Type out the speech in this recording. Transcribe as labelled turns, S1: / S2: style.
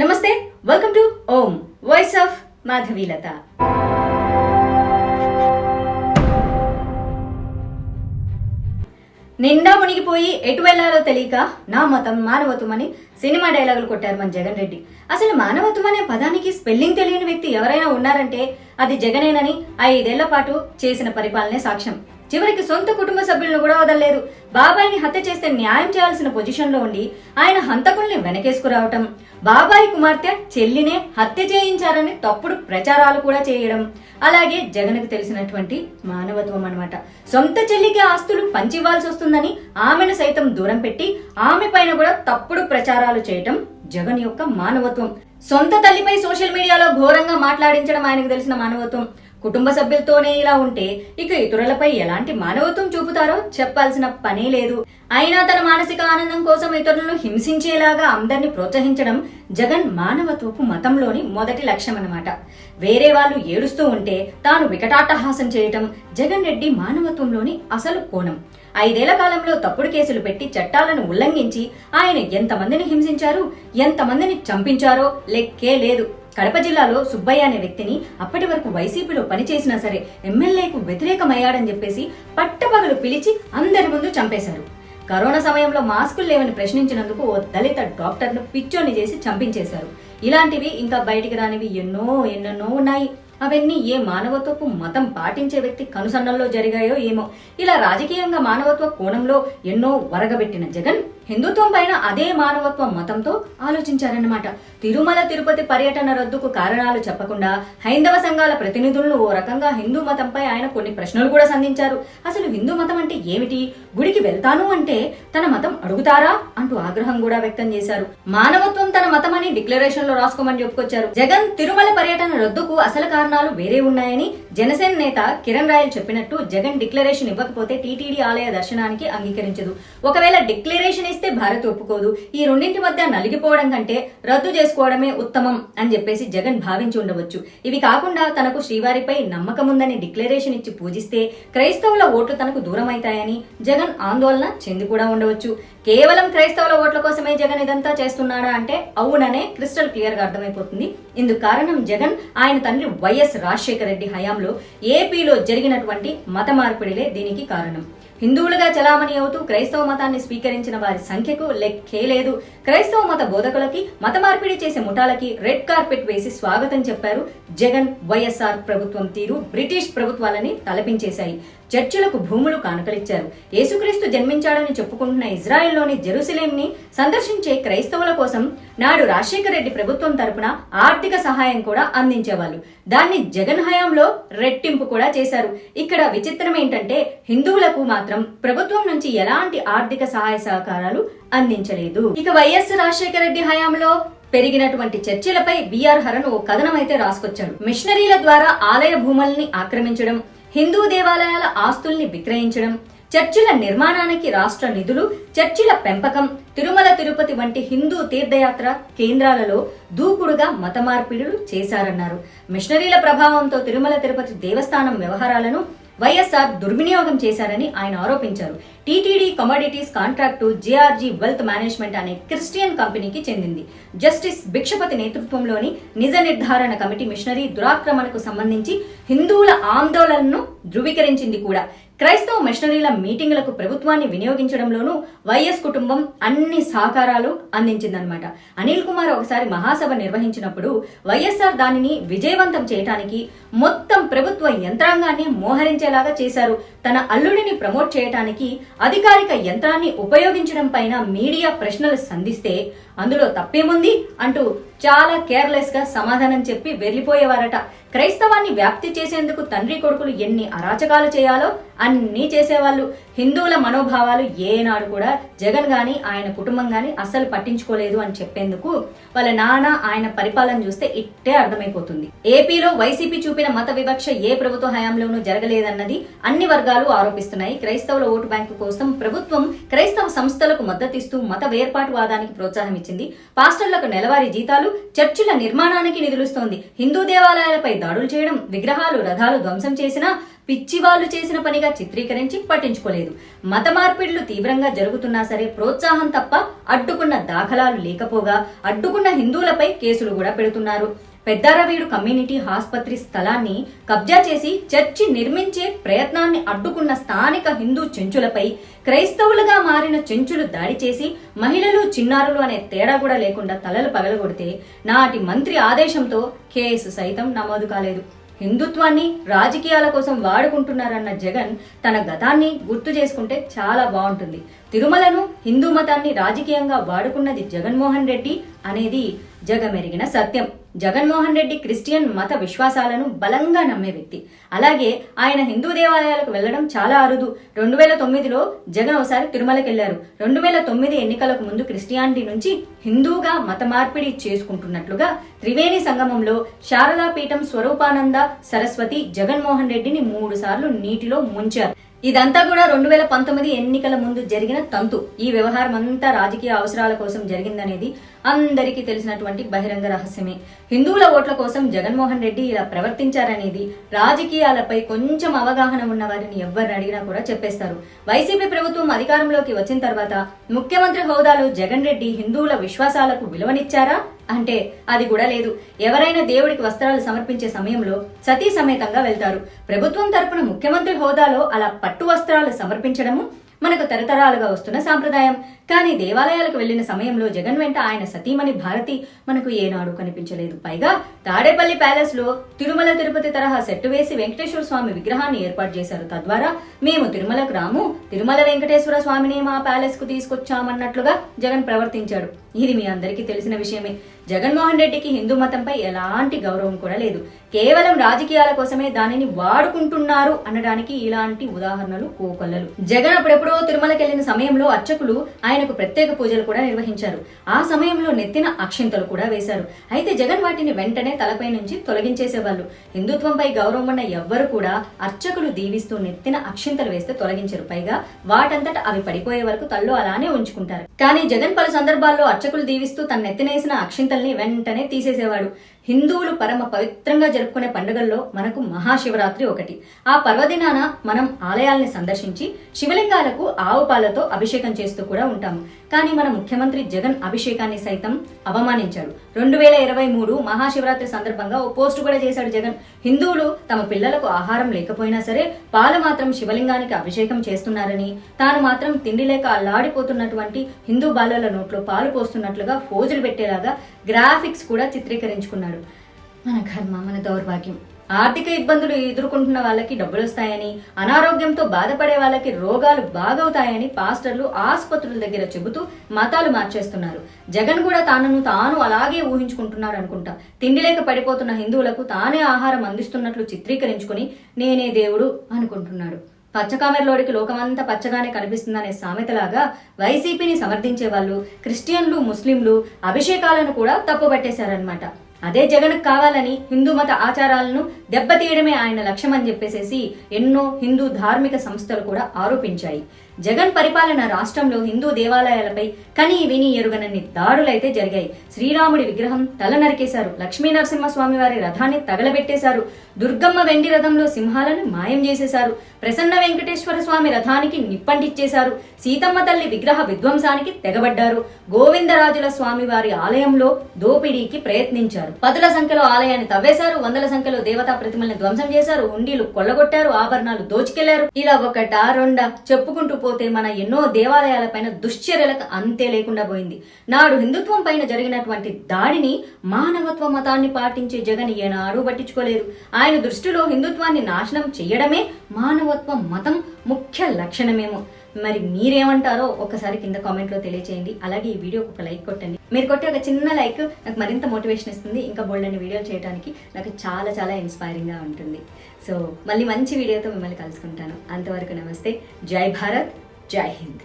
S1: నమస్తే welcome to Om voice of Madhavilatha. నిండా మునిగిపోయి ఎటు వెళ్ళాలో తెలియక నా మతం మానవత్వమని సినిమా డైలాగులు కొట్టారు మన జగన్ రెడ్డి. అసలు మానవత్వం అనే పదానికి స్పెల్లింగ్ తెలియని వ్యక్తి ఎవరైనా ఉన్నారంటే అది జగనేనని ఐదేళ్ళ పాటు చేసిన పరిపాలనే సాక్ష్యం. చివరికి సొంత కుటుంబ సభ్యులను కూడా వదలలేదు. బాబాయిని హత్య చేస్తే న్యాయం చేయాల్సిన పొజిషన్లో ఉండి ఆయన హంతకుల్ని వెనకేసుకురావటం. బాబాయి కుమార్తె చెల్లినే హత్య చేయించారని తప్పుడు ప్రచారాలు కూడా చేయడం. అలాగే జగన్కు తెలిసినటువంటి మానవత్వం అన్నమాట. సొంత చెల్లికి ఆస్తులు పంచివ్వాల్సి వస్తుందని ఆమెను సైతం దూరం పెట్టి ఆమె పైన కూడా తప్పుడు ప్రచారాలు చేయటం జగన్ యొక్క మానవత్వం. సొంత తల్లిపై సోషల్ మీడియాలో ఘోరంగా మాట్లాడించడం ఆయనకు తెలిసిన మానవత్వం. కుటుంబ సభ్యులతోనే ఇలా ఉంటే ఇక ఇతరులపై ఎలాంటి మానవత్వం చూపుతారో చెప్పాల్సిన పనే లేదు. అయినా తన మానసిక ఆనందం కోసం ఇతరులను హింసించేలాగా అందరిని ప్రోత్సహించడం జగన్ మానవత్వపు మతంలోని మొదటి లక్ష్యం అన్నమాట వేరే వాళ్ళు ఏడుస్తూ ఉంటే తాను వికటాటహాసం చేయటం జగన్ రెడ్డి మానవత్వంలోని అసలు కోణం. ఐదేళ్ళ కాలంలో తప్పుడు కేసులు పెట్టి చట్టాలను ఉల్లంఘించి ఆయన ఎంతమందిని హింసించారు ఎంతమందిని చంపించారో లెక్కే లేదు. కడప జిల్లాలో సుబ్బయ్య అనే వ్యక్తిని అప్పటి వరకు వైసీపీలో పనిచేసినా సరే ఎమ్మెల్యేకు వ్యతిరేకమయ్యాడని చెప్పేసి పట్టపగలు పిలిచి అందరి ముందు చంపేశారు. కరోనా సమయంలో మాస్కులు లేవని ప్రశ్నించినందుకు ఓ దళిత డాక్టర్ను పిచ్చోని చేసి చంపించేశారు. ఇలాంటివి ఇంకా బయటికి రానివి ఎన్నో ఎన్నెన్నో ఉన్నాయి. అవన్నీ ఏ మానవత్వపు మతం పాటించే వ్యక్తి కనుసన్నల్లో జరిగాయో ఏమో. ఇలా రాజకీయంగా మానవత్వ కోణంలో ఎన్నో వరగబెట్టిన జగన్ హిందుత్వం పైన అదే మానవత్వ మతంతో ఆలోచించారన్నమాట. తిరుమల తిరుపతి పర్యటన రద్దుకు కారణాలు చెప్పకుండా హైందవ సంఘాల ప్రతినిధులను ఓ రకంగా హిందూ మతంపై ఆయన కొన్ని ప్రశ్నలు కూడా సంధించారు. అసలు హిందూ మతం అంటే ఏమిటి? గుడికి వెళ్తాను అంటే తన మతం అడుగుతారా అంటూ ఆగ్రహం కూడా వ్యక్తం చేశారు. మానవత్వం తన మతం అని డిక్లరేషన్లో రాసుకోమని చెప్పుకొచ్చారు. జగన్ తిరుమల పర్యటన రద్దుకు అసలు కారణాలు వేరే ఉన్నాయని జనసేన నేత కిరణ్ రాయల్ చెప్పినట్టు జగన్ డిక్లరేషన్ ఇవ్వకపోతే టీటీడీ ఆలయ దర్శనానికి అంగీకరించదు. ఒకవేళ డిక్లరేషన్ చేస్తే భారత్ ఒప్పుకోదు. ఈ రెండింటి మధ్య నలిగిపోవడం కంటే రద్దు చేసుకోవడమే ఉత్తమం అని చెప్పేసి జగన్ భావించి ఉండవచ్చు. ఇవి కాకుండా తనకు శ్రీవారిపై నమ్మకం ఉందని డిక్లరేషన్ ఇచ్చి పూజిస్తే క్రైస్తవుల ఓట్లు తనకు దూరం అవుతాయని జగన్ ఆందోళన చెంది కూడా ఉండవచ్చు. కేవలం క్రైస్తవుల ఓట్ల కోసమే జగన్ ఇదంతా చేస్తున్నాడా అంటే అవుననే క్రిస్టల్ క్లియర్గా అర్థమైపోతుంది. ఇందుకు కారణం జగన్ ఆయన తండ్రి వైఎస్ రాజశేఖర రెడ్డి హయాంలో ఏపీలో జరిగినటువంటి మత మార్పిడిలే దీనికి కారణం. హిందువులుగా చలామణి అవుతూ క్రైస్తవ మతాన్ని స్వీకరించిన వారి సంఖ్యకు లెక్కే లేదు. క్రైస్తవ మత బోధకులకి మత మార్పిడి చేసే ముఠాలకి రెడ్ కార్పెట్ వేసి స్వాగతం చెప్పారు జగన్ వైఎస్ఆర్ ప్రభుత్వం తీరు బ్రిటిష్ ప్రభుత్వాలని తలపించేశాయి. చర్చిలకు భూములు కానుకలిచ్చారు. యేసుక్రీస్తు జన్మించాడని చెప్పుకుంటున్న ఇజ్రాయెల్లోని జెరూసలేంని సందర్శించే క్రైస్తవుల కోసం నాడు రాజశేఖర రెడ్డి ప్రభుత్వం తరపున ఆర్థిక సహాయం కూడా అందించేవాళ్ళు. దాన్ని జగన్ హయాంలో రెట్టింపు కూడా చేశారు. ఇక్కడ విచిత్రం ఏంటంటే హిందువులకు మాత్రం ప్రభుత్వం నుంచి ఎలాంటి ఆర్థిక సహాయ సహకారాలు అందించలేదు. ఇక వైఎస్ రాజశేఖర రెడ్డి హయాంలో పెరిగినటువంటి చర్చిలపై బీఆర్ హరన్ ఓ కథనం అయితే రాసుకొచ్చాడు. మిషనరీల ద్వారా ఆలయ భూముల్ని ఆక్రమించడం హిందూ దేవాలయాల ఆస్తుల్ని విక్రయించడం చర్చిల నిర్మాణానికి రాష్ట్ర నిధులు చర్చిల పెంపకం తిరుమల తిరుపతి వంటి హిందూ తీర్థయాత్ర కేంద్రాలలో దూకుడుగా మత మార్పిడులు చేశారన్నారు. మిషనరీల ప్రభావంతో తిరుమల తిరుపతి దేవస్థానం వ్యవహారాలను వైఎస్ఆర్ దుర్వినియోగం చేశారని ఆయన ఆరోపించారు. TTD commodities contract JRG wealth management అనే క్రిస్టియన్ కంపెనీకి చెందింది. జస్టిస్ భిక్షపతి నేతృత్వంలోని నిజ నిర్ధారణ కమిటీ మిషనరీ దురాక్రమణకు సంబంధించి హిందువుల ఆందోళనను ధృవీకరించింది కూడా. క్రైస్తవ మిషనరీల మీటింగులకు ప్రభుత్వాన్ని వినియోగించడంలోనూ వైఎస్ కుటుంబం అన్ని సహకారాలు అందించిందనమాట అనిల్ కుమార్ ఒకసారి మహాసభ నిర్వహించినప్పుడు వైఎస్ఆర్ దానిని విజయవంతం చేయటానికి మొత్తం ప్రభుత్వ యంత్రాంగాన్ని మోహరించేలాగా చేశారు. తన అల్లుడిని ప్రమోట్ చేయటానికి అధికారిక యంత్రాన్ని ఉపయోగించడం పైన మీడియా ప్రశ్నలు సంధిస్తే అందులో తప్పేముంది అంటూ చాలా కేర్లెస్గా సమాధానం చెప్పి వెళ్ళిపోయేవారట. క్రైస్తవాన్ని వ్యాప్తి చేసేందుకు తండ్రి కొడుకులు ఎన్ని అరాచకాలు చేయాలో అన్నీ చేసేవాళ్ళు. హిందువుల మనోభావాలు ఏనాడు కూడా జగన్ గాని ఆయన కుటుంబం గాని అస్సలు పట్టించుకోలేదు అని చెప్పేందుకు వాళ్ళ నాన్న ఆయన పరిపాలన చూస్తే ఇట్టే అర్థమైపోతుంది. ఏపీలో వైసీపీ చూపిన మత వివక్ష ఏ ప్రభుత్వ హయాంలోనూ జరగలేదన్నది అన్ని వర్గాలు ఆరోపిస్తున్నాయి. క్రైస్తవుల ఓటు బ్యాంకు కోసం ప్రభుత్వం క్రైస్తవ సంస్థలకు మద్దతిస్తూ మత వేర్పాటువాదానికి ప్రోత్సాహం ఇచ్చింది. పాస్టర్లకు నెలవారీ జీతాలు చర్చిల నిర్మాణానికి నిధులుస్తోంది హిందూ దేవాలయాలపై దాడులు చేయడం విగ్రహాలు రథాలు ధ్వంసం చేసినా పిచ్చి వాళ్ళు చేసిన పనిగా చిత్రీకరించి పట్టించుకోలేదు. మత మార్పిడులు తీవ్రంగా జరుగుతున్నా సరే ప్రోత్సాహం తప్ప అడ్డుకున్న దాఖలాలు లేకపోగా అడ్డుకున్న హిందువులపై కేసులు కూడా పెడుతున్నారు. పెద్దారవీడు కమ్యూనిటీ ఆసుపత్రి స్థలాన్ని కబ్జా చేసి చర్చి నిర్మించే ప్రయత్నాన్ని అడ్డుకున్న స్థానిక హిందూ చెంచులపై క్రైస్తవులుగా మారిన చెంచులు దాడి చేసి మహిళలు చిన్నారులు అనే తేడా కూడా లేకుండా తలలు పగలగొడితే నాటి మంత్రి ఆదేశంతో కేసు సైతం నమోదు కాలేదు. హిందుత్వాన్ని రాజకీయాల కోసం వాడుకుంటున్నారన్న జగన్ తన గతాన్ని గుర్తు చేసుకుంటే చాలా బాగుంటుంది. తిరుమలను హిందూ మతాన్ని రాజకీయంగా వాడుకున్నది జగన్మోహన్ రెడ్డి అనేది జగమెరిగిన సత్యం. జగన్మోహన్ రెడ్డి క్రిస్టియన్ మత విశ్వాసాలను బలంగా నమ్మే వ్యక్తి. అలాగే ఆయన హిందూ దేవాలయాలకు వెళ్ళడం చాలా అరుదు. రెండు వేల తొమ్మిదిలో జగన్ ఒకసారి తిరుమలకి వెళ్ళారు రెండు వేల తొమ్మిది ఎన్నికలకు ముందు క్రిస్టియానిటీ నుంచి హిందూగా మత మార్పిడి చేసుకుంటున్నట్లుగా త్రివేణి సంగమంలో శారదా పీఠం స్వరూపానంద సరస్వతి జగన్మోహన్ రెడ్డిని మూడు సార్లు నీటిలో ముంచారు. ఇదంతా కూడా రెండు వేల పంతొమ్మిది ఎన్నికల ముందు జరిగిన తంతు. ఈ వ్యవహారం అంతా రాజకీయ అవసరాల కోసం జరిగిందనేది అందరికీ తెలిసినటువంటి బహిరంగ రహస్యమే. హిందువుల ఓట్ల కోసం జగన్మోహన్ రెడ్డి ఇలా ప్రవర్తించారనేది రాజకీయాలపై కొంచెం అవగాహన ఉన్న వారిని ఎవరిని అడిగినా కూడా చెప్పేస్తారు. వైసీపీ ప్రభుత్వం అధికారంలోకి వచ్చిన తర్వాత ముఖ్యమంత్రి హోదాలో జగన్ రెడ్డి హిందువుల విశ్వాసాలకు విలువనిచ్చారా? అంటే అది కూడా లేదు. ఎవరైనా దేవుడికి వస్త్రాలు సమర్పించే సమయంలో సతీ సమేతంగా వెళ్తారు. ప్రభుత్వం తరపున ముఖ్యమంత్రి హోదాలో అలా పట్టు వస్త్రాలు సమర్పించడము? మనకు తరతరాలుగా వస్తున్న సాంప్రదాయం. కానీ దేవాలయాలకు వెళ్ళిన సమయంలో జగన్ వెంట ఆయన సతీమణి భారతి మనకు ఏనాడు కనిపించలేదు. పైగా తాడేపల్లి ప్యాలెస్లో తిరుమల తిరుపతి తరహా సెట్టు వేసి వెంకటేశ్వర స్వామి విగ్రహాన్ని ఏర్పాటు చేశారు. తద్వారా మేము తిరుమలకు రాము. తిరుమల వెంకటేశ్వర స్వామిని మా ప్యాలెస్కు తీసుకొచ్చామన్నట్లుగా జగన్ ప్రవర్తించాడు. ఇది మీ అందరికీ తెలిసిన విషయమే. జగన్మోహన్ రెడ్డికి హిందూ మతంపై ఎలాంటి గౌరవం కూడా లేదు. కేవలం రాజకీయాల కోసమే దానిని వాడుకుంటున్నారు అనడానికి ఇలాంటి ఉదాహరణలు కోకొల్లలు. జగన్ అప్పుడెప్పుడో తిరుమలకి వెళ్ళిన సమయంలో అర్చకులు ఆయనకు ప్రత్యేక పూజలు కూడా నిర్వహించారు. ఆ సమయంలో నెత్తిన అక్షింతలు కూడా వేశారు. అయితే జగన్ వాటిని వెంటనే తలపై నుంచి తొలగించేసేవాళ్ళు. హిందుత్వంపై గౌరవం ఉన్న ఎవ్వరు కూడా అర్చకులు దీవిస్తూ నెత్తిన అక్షింతలు వేస్తే తొలగించరు. పైగా వాటంతట అవి పడిపోయే వరకు తల్లో అలానే ఉంచుకుంటారు. కానీ జగన్ పలు సందర్భాల్లో అర్చకులు దీవిస్తూ తన నెత్తినేసిన పండుగల్ని వెంటనే తీసేసేవాడు. హిందువులు పరమ పవిత్రంగా జరుపుకునే పండుగల్లో మనకు మహాశివరాత్రి ఒకటి. ఆ పర్వదినాన మనం ఆలయాల్ని సందర్శించి శివలింగాలకు ఆవు పాలతో అభిషేకం చేస్తూ కూడా ఉంటాము. కానీ మన ముఖ్యమంత్రి జగన్ అభిషేకాన్ని సైతం అవమానించాడు రెండు వేల ఇరవై మూడు మహాశివరాత్రి సందర్భంగా ఓ పోస్ట్ కూడా చేశాడు జగన్. హిందువులు తమ పిల్లలకు ఆహారం లేకపోయినా సరే పాలు మాత్రం శివలింగానికి అభిషేకం చేస్తున్నారని తాను మాత్రం తిండి లేక అల్లాడిపోతున్నటువంటి హిందూ బాలల నోట్లో పాలు పోస్తున్నట్లుగా ఫోజులు పెట్టేలాగా గ్రాఫిక్స్ కూడా చిత్రీకరించుకున్నాడు. మన కర్మ మన దౌర్భాగ్యం. ఆర్థిక ఇబ్బందులు ఎదుర్కొంటున్న వాళ్ళకి డబ్బులు వస్తాయని అనారోగ్యంతో బాధపడే వాళ్ళకి రోగాలు బాగవుతాయని పాస్టర్లు ఆసుపత్రుల దగ్గర చెబుతూ మతాలు మార్చేస్తున్నారు. జగన్ కూడా తానను తాను అలాగే ఊహించుకుంటున్నాడు అనుకుంటా. తిండి లేక పడిపోతున్న హిందువులకు తానే ఆహారం అందిస్తున్నట్లు చిత్రీకరించుకుని నేనే దేవుడు అనుకుంటున్నాడు. పచ్చకామెరలోడికి లోకమంతా పచ్చగానే కనిపిస్తుందనే సామెతలాగా వైసీపీని సమర్థించే వాళ్ళు క్రిస్టియన్లు ముస్లింలు అభిషేకాలను కూడా తప్పుబట్టేశారనమాట అదే జగన్ కావాలని హిందూ మత ఆచారాలను దెబ్బతీయడమే ఆయన లక్ష్యమని చెప్పేసేసి ఎన్నో హిందూ ధార్మిక సంస్థలు కూడా ఆరోపించాయి. జగన్ పరిపాలన రాష్ట్రంలో హిందూ దేవాలయాలపై కని విని ఎరుగనన్ని దాడులైతే జరిగాయి. శ్రీరాముడి విగ్రహం తల నరికేశారు లక్ష్మీ నరసింహస్వామి వారి రథాన్ని తగలబెట్టేశారు. దుర్గమ్మ వెండి రథంలో సింహాలను మాయం చేసేశారు. ప్రసన్న వెంకటేశ్వర స్వామి రథానికి నిప్పంటిచ్చేశారు. సీతమ్మ తల్లి విగ్రహ విధ్వంసానికి తెగబడ్డారు. గోవిందరాజుల స్వామి వారి ఆలయంలో దోపిడీకి ప్రయత్నించారు. పదుల సంఖ్యలో ఆలయాన్ని తవ్వేశారు వందల సంఖ్యలో దేవతా ప్రతిమల్ని ధ్వంసం చేశారు హుండీలు కొల్లగొట్టారు ఆభరణాలు దోచుకెళ్ళారు. ఇలా ఒకట రెండ చెప్పుకుంటూ పోతే మన ఎన్నో దేవాలయాలపైన దుశ్చర్యలకు అంతే లేకుండా పోయింది. నాడు హిందుత్వం పైన జరిగినటువంటి దాడిని మానవత్వ మతాన్ని పాటించే జగన్ ఏనాడు పట్టించుకోలేదు. ఆయన దృష్టిలో హిందుత్వాన్ని నాశనం చేయడమే మానవత్వ మతం ముఖ్య లక్షణమేమో. మరి మీరేమంటారో ఒకసారి కింద కామెంట్లో తెలియచేయండి. అలాగే ఈ వీడియోకి ఒక లైక్ కొట్టండి. మీరు కొట్టే ఒక చిన్న లైక్ నాకు మరింత మోటివేషన్ ఇస్తుంది. ఇంకా బోల్డని వీడియోలు చేయడానికి నాకు చాలా చాలా ఇన్స్పైరింగ్గా ఉంటుంది. సో మళ్ళీ మంచి వీడియోతో మిమ్మల్ని కలుసుకుంటాను. అంతవరకు నమస్తే. జై భారత్. జై హింద్.